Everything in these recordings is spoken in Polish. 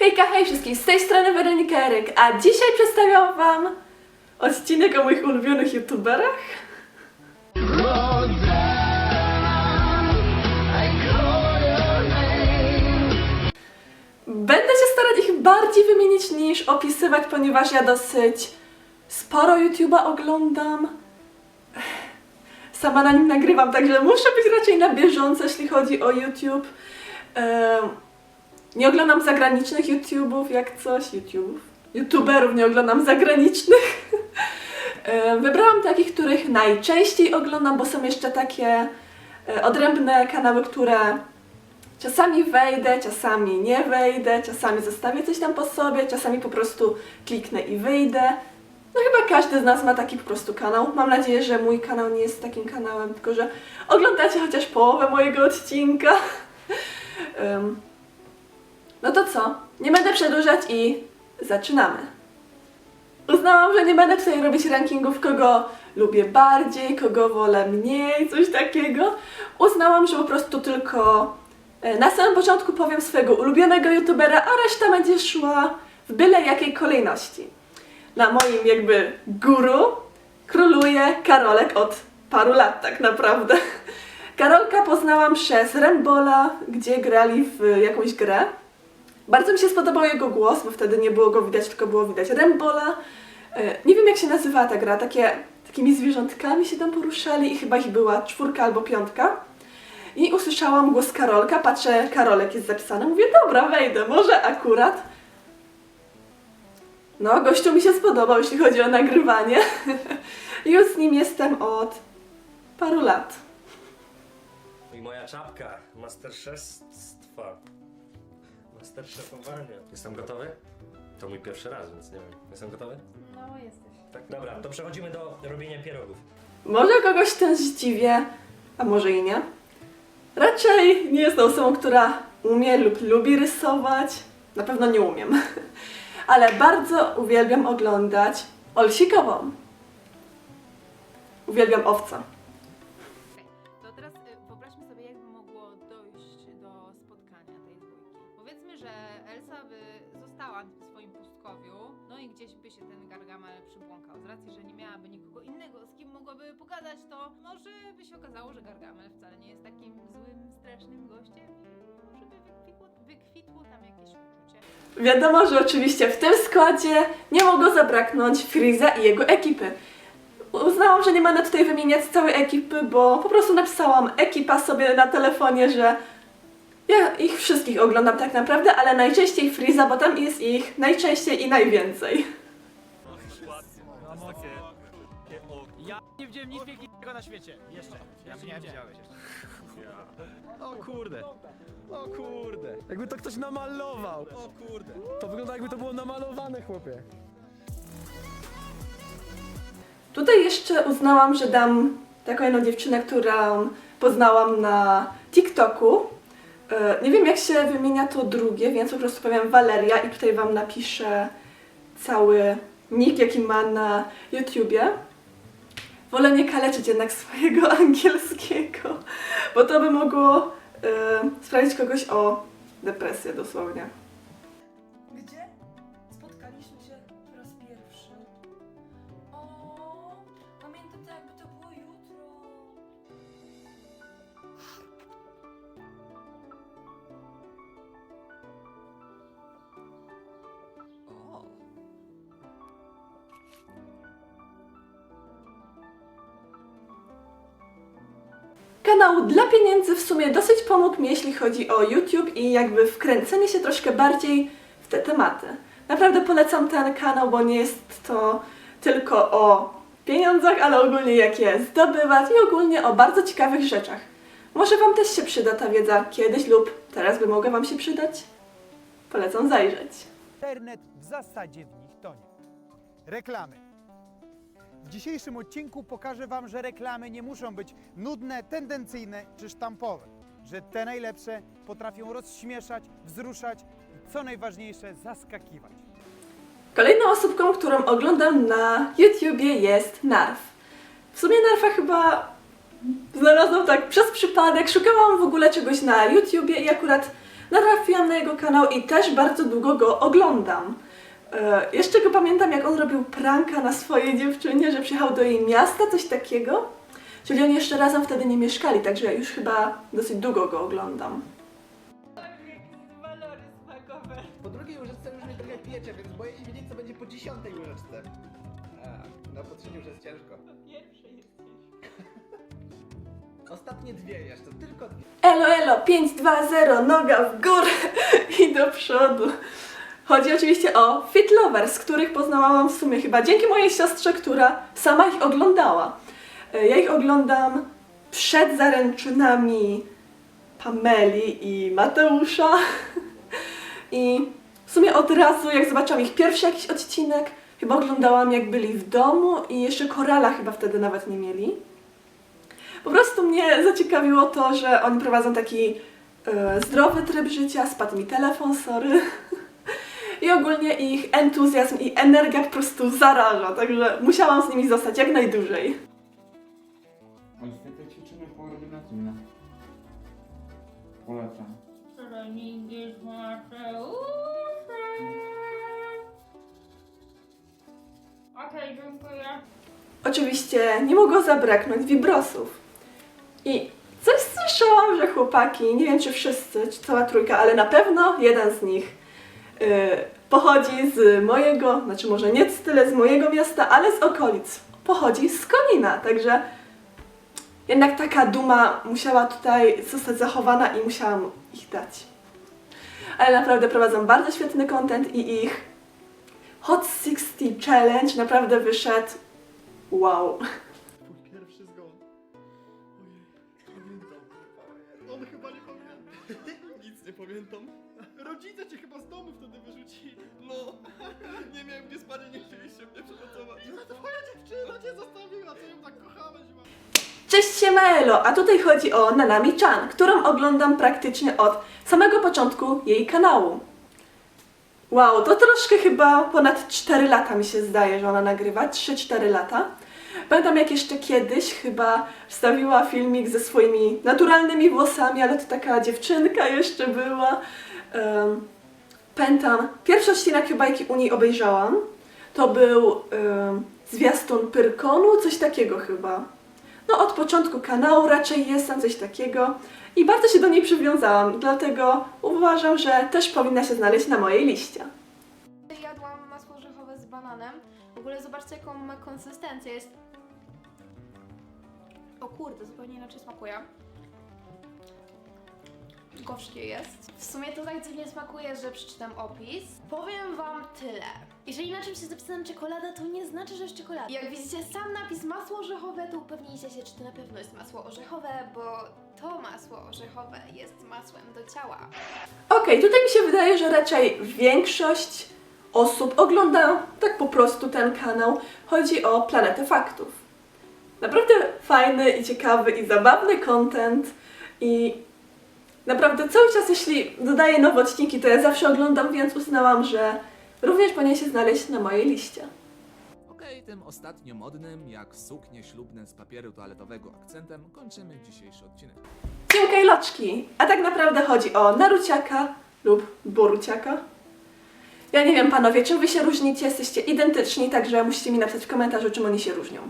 Hejka, hej wszystkich, z tej strony Weronika Eryk, a dzisiaj przedstawiam Wam odcinek o moich ulubionych youtuberach. Będę się starać ich bardziej wymienić niż opisywać, ponieważ ja dosyć sporo YouTube'a oglądam. Sama na nim nagrywam, także muszę być raczej na bieżąco, jeśli chodzi o YouTube. Em, nie oglądam zagranicznych YouTube'ów, jak coś. YouTube'ów? YouTuberów nie oglądam zagranicznych. Em, Wybrałam takich, których najczęściej oglądam, bo są jeszcze takie e, odrębne kanały, które czasami wejdę, czasami nie wejdę, czasami zostawię coś tam po sobie, czasami po prostu kliknę i wyjdę. No chyba każdy z nas ma taki po prostu kanał. Mam nadzieję, że mój kanał nie jest takim kanałem, tylko że oglądacie chociaż połowę mojego odcinka. no to co? Nie będę przedłużać i zaczynamy. Uznałam, że nie będę tutaj robić rankingów, kogo lubię bardziej, kogo wolę mniej, coś takiego. Uznałam, że po prostu tylko e, na samym początku powiem swojego ulubionego youtubera, a reszta będzie szła w byle jakiej kolejności. Na moim jakby guru króluje Karolek od paru lat tak naprawdę. Karolka poznałam przez Rembola, gdzie grali w jakąś grę. Bardzo mi się spodobał jego głos, bo wtedy nie było go widać, tylko było widać Rembola. E, Nie wiem jak się nazywała ta gra, takie, takimi zwierzątkami się tam poruszali i chyba ich była czwórka albo piątka. I usłyszałam głos Karolka, patrzę, Karolek jest zapisany, mówię, dobra, wejdę, może akurat. No, gościu mi się spodobał, jeśli chodzi o nagrywanie. Już z nim jestem od paru lat. I moja czapka Jestem gotowy? To mój pierwszy raz, więc nie wiem. Jestem gotowy? No, jesteś. Tak. Dobra, to przechodzimy do robienia pierogów. Może kogoś ten zdziwię, a może i nie. Raczej nie jestem osobą, która umie lub lubi rysować. Na pewno nie umiem. Ale bardzo uwielbiam oglądać Olsikową. Uwielbiam owca. Gdzieś by się ten Gargamel przybłąkał. Z racji, że nie miałaby nikogo innego, z kim mogłaby pogadać, to może by się okazało, że Gargamel wcale nie jest takim złym, strasznym gościem i może by wykwitło, wykwitło tam jakieś uczucie. Wiadomo, że oczywiście w tym składzie nie mogło zabraknąć Friza i jego ekipy. Uznałam, że nie będę tutaj wymieniać całej ekipy, bo po prostu napisałam ekipa sobie na telefonie, że ja ich wszystkich oglądam tak naprawdę, ale najczęściej Friza, bo tam jest ich najczęściej i najwięcej. Ja nie widziałem nic piękniejszego na świecie. Jeszcze. Ja nie widziałeś. O kurde. O kurde. Jakby to ktoś namalował. O kurde. To wygląda jakby to było namalowane, chłopie. Tutaj jeszcze uznałam, że dam taką jedną dziewczynę, którą poznałam na TikToku. E, Nie wiem, jak się wymienia to drugie, więc po prostu powiem Valeria i tutaj Wam napiszę cały nick, jaki ma na YouTubie. Wolę nie kaleczyć jednak swojego angielskiego, bo to by mogło e, sprawić kogoś o depresję dosłownie. Kanał dla pieniędzy w sumie dosyć pomógł mi, jeśli chodzi o YouTube i jakby wkręcenie się troszkę bardziej w te tematy. Naprawdę polecam ten kanał, bo nie jest to tylko o pieniądzach, ale ogólnie jak je zdobywać i ogólnie o bardzo ciekawych rzeczach. Może Wam też się przyda ta wiedza kiedyś lub teraz by mogła Wam się przydać? Polecam zajrzeć. Internet w zasadzie w nich tonie. Reklamy. W dzisiejszym odcinku pokażę Wam, że reklamy nie muszą być nudne, tendencyjne czy sztampowe. Że te najlepsze potrafią rozśmieszać, wzruszać i co najważniejsze, zaskakiwać. Kolejną osobką, którą oglądam na YouTubie jest Narf. W sumie Narfa chyba znalazłam tak przez przypadek. Szukałam w ogóle czegoś na YouTubie i akurat natrafiłam na jego kanał i też bardzo długo go oglądam. E, jeszcze go pamiętam, jak on robił pranka na swojej dziewczynie, że przyjechał do jej miasta, coś takiego. Czyli oni jeszcze razem wtedy nie mieszkali, także już chyba dosyć długo go oglądam. Po drugiej łyżeczce już mnie trochę piecze, więc boję się wiedzieć, co będzie po dziesiątej łyżeczce. A, no po trzeciej już jest ciężko. Ostatnie dwie jeszcze, tylko dwie. Elo, elo, 5, 2, 0, noga w górę i do przodu. Chodzi oczywiście o Fit Lovers, których poznałam w sumie chyba dzięki mojej siostrze, która sama ich oglądała. E, Ja ich oglądam przed zaręczynami Pameli i Mateusza. I w sumie od razu, jak zobaczyłam ich pierwszy jakiś odcinek, chyba oglądałam jak byli w domu i jeszcze korala chyba wtedy nawet nie mieli. Po prostu mnie zaciekawiło to, że oni prowadzą taki e, zdrowy tryb życia, spadł mi telefon, sorry. I ogólnie ich entuzjazm i energia po prostu zaraża, także musiałam z nimi zostać jak najdłużej. Zwykle ćwiczymy koordynacyjne. Polecam. Treningi z Mateuszem. Okej, dziękuję. Oczywiście nie mogło zabraknąć wibrosów. I coś słyszałam, że chłopaki, nie wiem czy wszyscy, czy cała trójka, ale na pewno jeden z nich pochodzi z mojego, znaczy może nie tyle z mojego miasta, ale z okolic. Pochodzi z Konina, także jednak taka duma musiała tutaj zostać zachowana i musiałam ich dać. Ale naprawdę prowadzą bardzo świetny content i ich Hot 60 Challenge naprawdę wyszedł wow. Pierwszy zgon. Pamiętam. On chyba nie pamięta. Nic nie pamiętam. Rodzice cię chyba z domu wtedy wyrzucili. No, nie miałem gdzie spać i nie chcieliście mnie przygotować. No to twoja dziewczyna cię zostawiła, co ją tak kochałeś. ma- Cześć Siemaelo, a tutaj chodzi o Nanami Chan, którą oglądam praktycznie od samego początku jej kanału. Wow, to troszkę chyba ponad 4 lata mi się zdaje, że ona nagrywa, 3-4 lata. Pamiętam jak jeszcze kiedyś chyba wstawiła filmik ze swoimi naturalnymi włosami, ale to taka dziewczynka jeszcze była. Um, pamiętam, pierwszy odcinek chyba jaki u niej obejrzałam, to był um, zwiastun Pyrkonu, coś takiego chyba. No od początku kanału raczej jestem coś takiego i bardzo się do niej przywiązałam, dlatego uważam, że też powinna się znaleźć na mojej liście. Jadłam masło orzechowe z bananem. W ogóle zobaczcie jaką ma konsystencję. Jest... O kurde, zupełnie inaczej smakuje. Gorzkie jest. W sumie to tak dziwnie smakuje, że przeczytam opis. Powiem wam tyle. Jeżeli na czymś jest napisane czekolada, to nie znaczy, że jest czekolada. Jak widzicie sam napis masło orzechowe, to upewnijcie się, czy to na pewno jest masło orzechowe, bo to masło orzechowe jest masłem do ciała. Okej, tutaj mi się wydaje, że raczej większość osób ogląda tak po prostu ten kanał. Chodzi o Planetę Faktów. Naprawdę fajny i ciekawy i zabawny content i naprawdę cały czas jeśli dodaję nowe odcinki, to ja zawsze oglądam, więc uznałam, że również powinien się znaleźć na mojej liście. Okej, tym ostatnio modnym, jak suknie ślubne z papieru toaletowego akcentem, kończymy dzisiejszy odcinek. I loczki! A tak naprawdę chodzi o Naruciaka lub Boruciaka. Ja nie wiem, panowie, czym wy się różnicie? Jesteście identyczni, także musicie mi napisać w komentarzu, czym oni się różnią.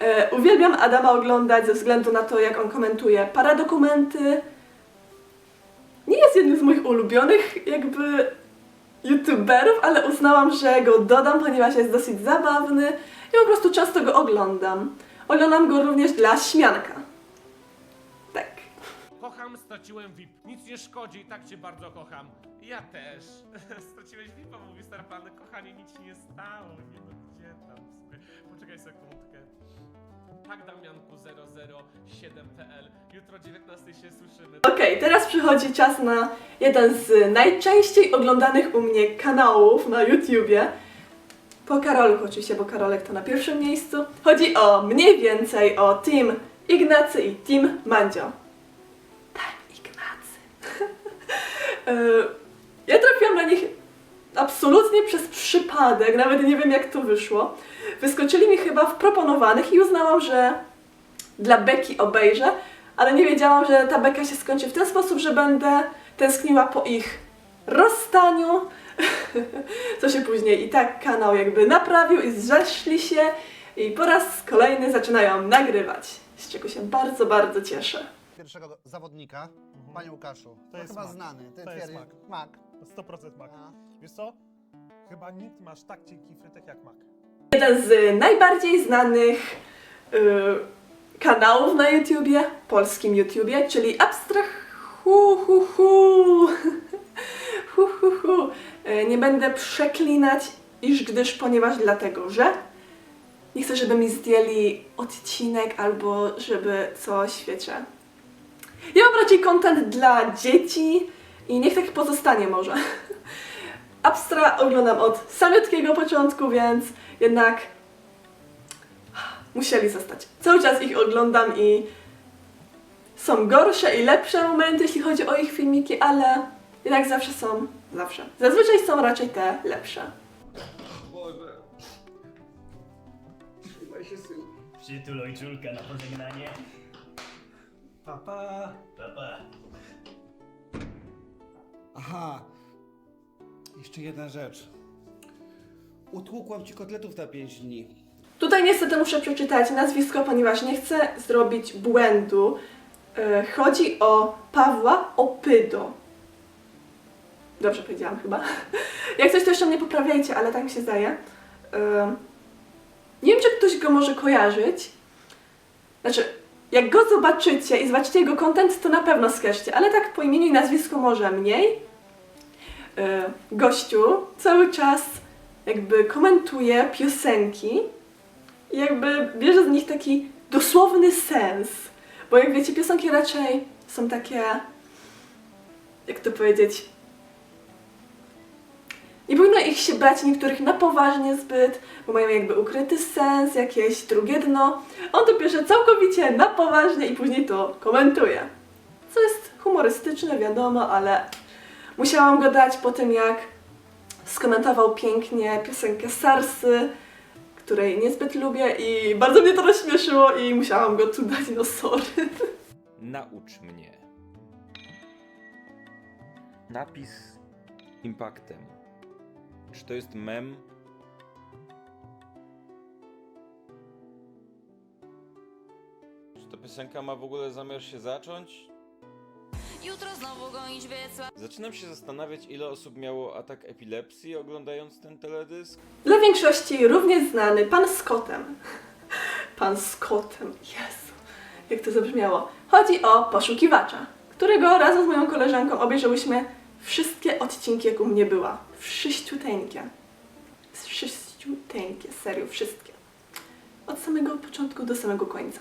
E, uwielbiam Adama oglądać ze względu na to, jak on komentuje paradokumenty. Jest jednym z moich ulubionych jakby youtuberów, ale uznałam, że go dodam, ponieważ jest dosyć zabawny i po prostu często go oglądam. Oglądam go również dla śmianka. Tak. Kocham, straciłem VIP. Nic nie szkodzi, i tak cię bardzo kocham. Ja też. Straciłeś VIPa, mówi stary pan, kochanie, nic nie stało. Nie no, gdzie tam? Poczekaj sekundkę. Tak, Damianku007.pl. Jutro o 19 się słyszymy. Okej, teraz przychodzi czas na jeden z najczęściej oglądanych u mnie kanałów na YouTubie. Po Karolku oczywiście, bo Karolek to na pierwszym miejscu. Chodzi o mniej więcej o Team Ignacy i Team Mandzio. Tak, Ignacy. E, ja trafiłam na nich absolutnie przez przypadek, nawet nie wiem jak to wyszło. Wyskoczyli mi chyba w proponowanych i uznałam, że dla Beki obejrzę, ale nie wiedziałam, że ta beka się skończy w ten sposób, że będę tęskniła po ich rozstaniu, co się później i tak kanał jakby naprawił i zeszli się i po raz kolejny zaczynają nagrywać, z czego się bardzo, bardzo cieszę. Pierwszego zawodnika, panie Łukaszu. To To jest chyba Mak. znany. Ty To jest Mak. Mak. 100% mak. A. Wiesz co? Chyba nikt masz tak cienki frytek jak mak. Jeden z najbardziej znanych y, kanałów na YouTubie, polskim YouTubie, czyli Abstrach hu hu hu. hu hu hu. Y, Nie będę przeklinać, iż gdyż, ponieważ dlatego, że nie chcę, żeby mi zdjęli odcinek albo żeby coś, wiecie. Ja mam raczej content dla dzieci i niech tak pozostanie może. Abstra oglądam od samiutkiego początku, więc jednak musieli zostać. Cały czas ich oglądam i są gorsze i lepsze momenty, jeśli chodzi o ich filmiki, ale jednak zawsze są, zawsze. Zazwyczaj są raczej te lepsze. Boże. Trzymaj się, czulka na pożegnanie. Papa. Papa. Aha. Jeszcze jedna rzecz. Utłukłam ci kotletów na 5 dni. Tutaj niestety muszę przeczytać nazwisko, ponieważ nie chcę zrobić błędu. E, Chodzi o Pawła Opydo. Dobrze powiedziałam chyba. Jak coś to jeszcze mnie poprawiajcie, ale tak mi się zdaje. E, Nie wiem, czy ktoś go może kojarzyć. Znaczy, jak go zobaczycie i zobaczycie jego content, to na pewno skojarzycie, ale tak po imieniu i nazwisku może mniej. E, Gościu cały czas jakby komentuje piosenki i jakby bierze z nich taki dosłowny sens. Bo jak wiecie, piosenki raczej są takie, jak to powiedzieć, nie powinno ich się brać niektórych na poważnie zbyt, bo mają jakby ukryty sens, jakieś drugie dno. On to bierze całkowicie na poważnie i później to komentuje. Co jest humorystyczne, wiadomo, ale musiałam go dać po tym, jak skomentował pięknie piosenkę Sarsy, której niezbyt lubię i bardzo mnie to rozśmieszyło i musiałam go tu dać, no sorry. Naucz mnie. Napis impaktem. Czy to jest mem? Czy ta piosenka ma w ogóle zamiar się zacząć? Jutro znowu gonić wiecła. Zaczynam się zastanawiać, ile osób miało atak epilepsji oglądając ten teledysk. Dla większości również znany pan Scottem. Pan Scottem, Jezu, jak to zabrzmiało. Chodzi o poszukiwacza, którego razem z moją koleżanką obejrzałyśmy wszystkie odcinki, jak u mnie była. Wszyściuteńkie. Wszyściuteńkie, serio, wszystkie. Od samego początku do samego końca.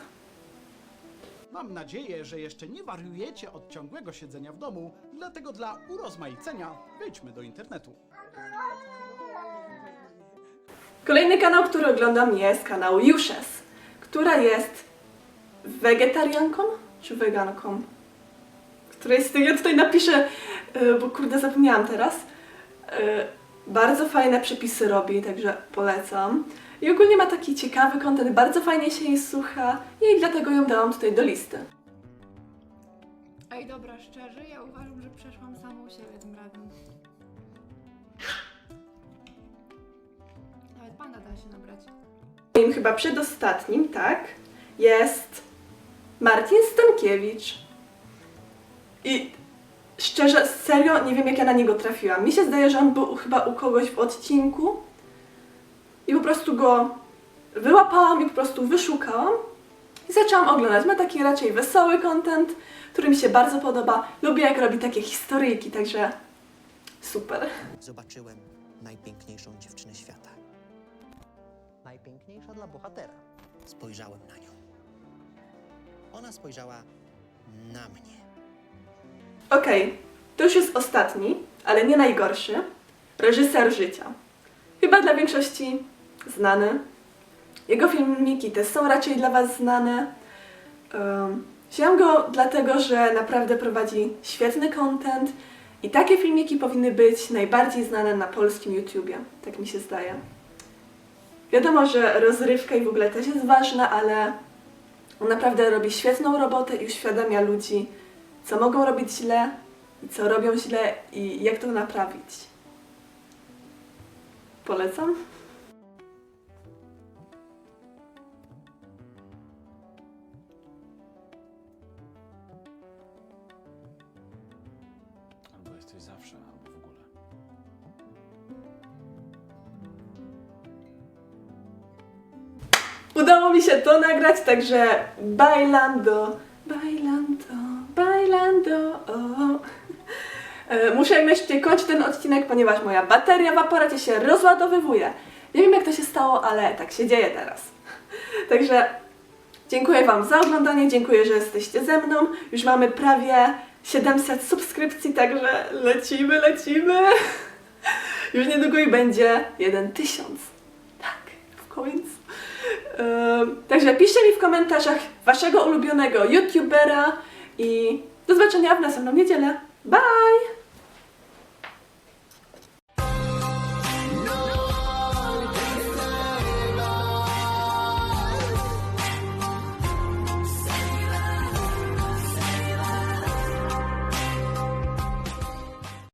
Mam nadzieję, że jeszcze nie wariujecie od ciągłego siedzenia w domu, dlatego dla urozmaicenia wejdźmy do internetu. Kolejny kanał, który oglądam jest kanał Jushes, która jest wegetarianką czy weganką? Której z tego ja tutaj napiszę, y, bo kurde zapomniałam teraz. Y, Bardzo fajne przepisy robi, także polecam. I ogólnie ma taki ciekawy kontent, bardzo fajnie się jej słucha i dlatego ją dałam tutaj do listy. Ej, dobra, szczerze, ja uważam, że przeszłam samą siebie tym razem. Nawet panda da się nabrać. Moim chyba przedostatnim, tak, jest Marcin Stankiewicz. I szczerze, serio, nie wiem jak ja na niego trafiłam. Mi się zdaje, że on był chyba u kogoś w odcinku i po prostu go wyłapałam i po prostu wyszukałam i zaczęłam oglądać. Ma taki raczej wesoły content, który mi się bardzo podoba. Lubię jak robi takie historyjki, także super. Zobaczyłem najpiękniejszą dziewczynę świata. Najpiękniejsza dla bohatera. Spojrzałem na nią. Ona spojrzała na mnie. Okej, to już jest ostatni, ale nie najgorszy. Reżyser życia. Chyba dla większości znany. Jego filmiki też są raczej dla Was znane. Um, wziąłem go dlatego, że naprawdę prowadzi świetny content i takie filmiki powinny być najbardziej znane na polskim YouTubie. Tak mi się zdaje. Wiadomo, że rozrywka i w ogóle też jest ważna, ale on naprawdę robi świetną robotę i uświadamia ludzi, co mogą robić źle, co robią źle i jak to naprawić. Polecam. Albo jesteś zawsze, albo w ogóle. Udało mi się to nagrać, także bailando, bailando. O. E, Muszę jak najszybciej kończyć ten odcinek, ponieważ moja bateria w aparacie się rozładowywuje. Nie wiem jak to się stało, ale tak się dzieje teraz. Także dziękuję Wam za oglądanie, dziękuję, że jesteście ze mną. Już mamy prawie 700 subskrypcji, także lecimy, lecimy. Już niedługo i będzie 1000. Tak, w końcu. Em, Także piszcie mi w komentarzach waszego ulubionego youtubera i do zobaczenia w następną niedzielę. Bye!